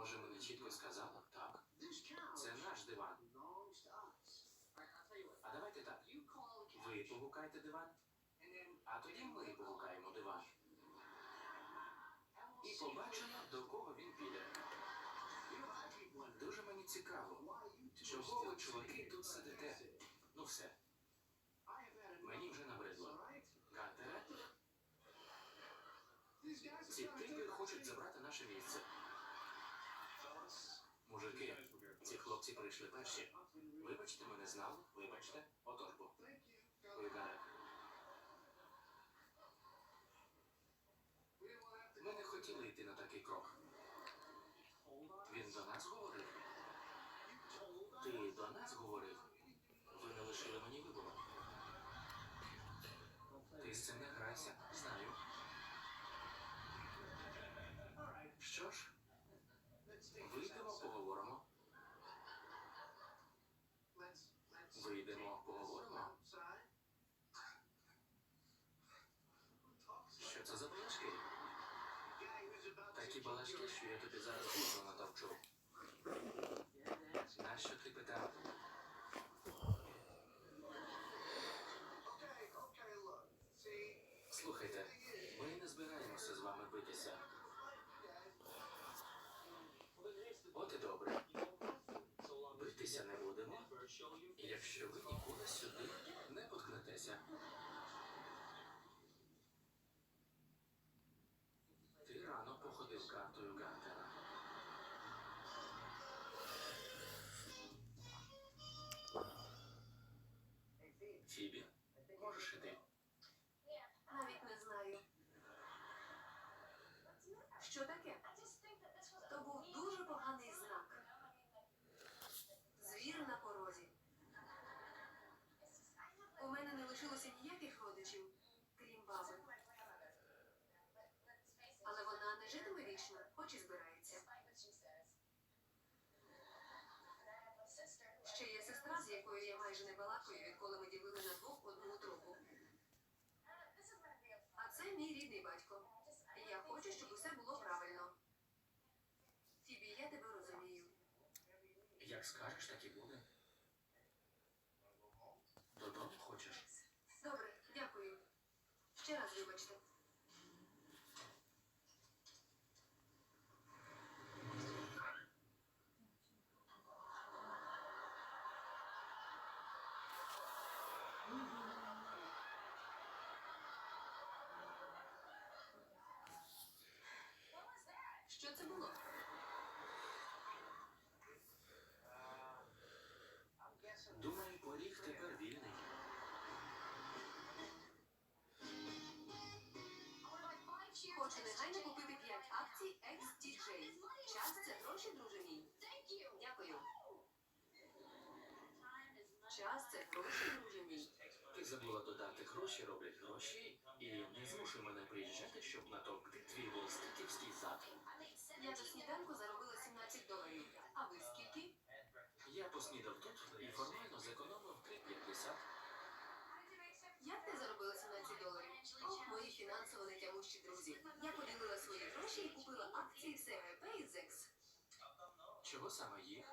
Може, ми чітко сказали? Так. Це наш диван. А давайте так. Ви погукайте диван, а тоді ми погукаємо диван. І побачимо, до кого він піде. Дуже мені цікаво, чого ви, чуваки, тут сидите. Ну все, мені вже набридло. Гантере, ці типи хочуть забрати наше місце. Мужики, ці хлопці прийшли перші. Вибачте, ми не знали. Вибачте. Отож бо. Ми не хотіли йти на такий крок. Він до нас говорив. Ти до нас говорив. Ви не лишили мені вибору. Ти з цим не грайся, знаю. Що ж, chyba leśne święty by zaraz kurwa na tapczu. І збирається. Ще є сестра, з якою я майже не балакаю, відколи ми ділили на двох одну трубу. А це мій рідний батько. Я хочу, щоб усе було правильно. Фібі, я тебе розумію. Як скажеш, так і буде. Час це гроші, друже мій. Ти забула додати гроші, роблять гроші, і не змушуй мене приїжджати, щоб натовкти твій волститівський зад. Я до сніданку заробила 17 доларів. А ви скільки? Я поснідав тут і формально зекономив 3,50. Як ти заробила 17 доларів? Ох, мої фінансово нетямущі друзі. Я поділила свої гроші і купила акції СРП і ЗЕКС. Чого саме їх?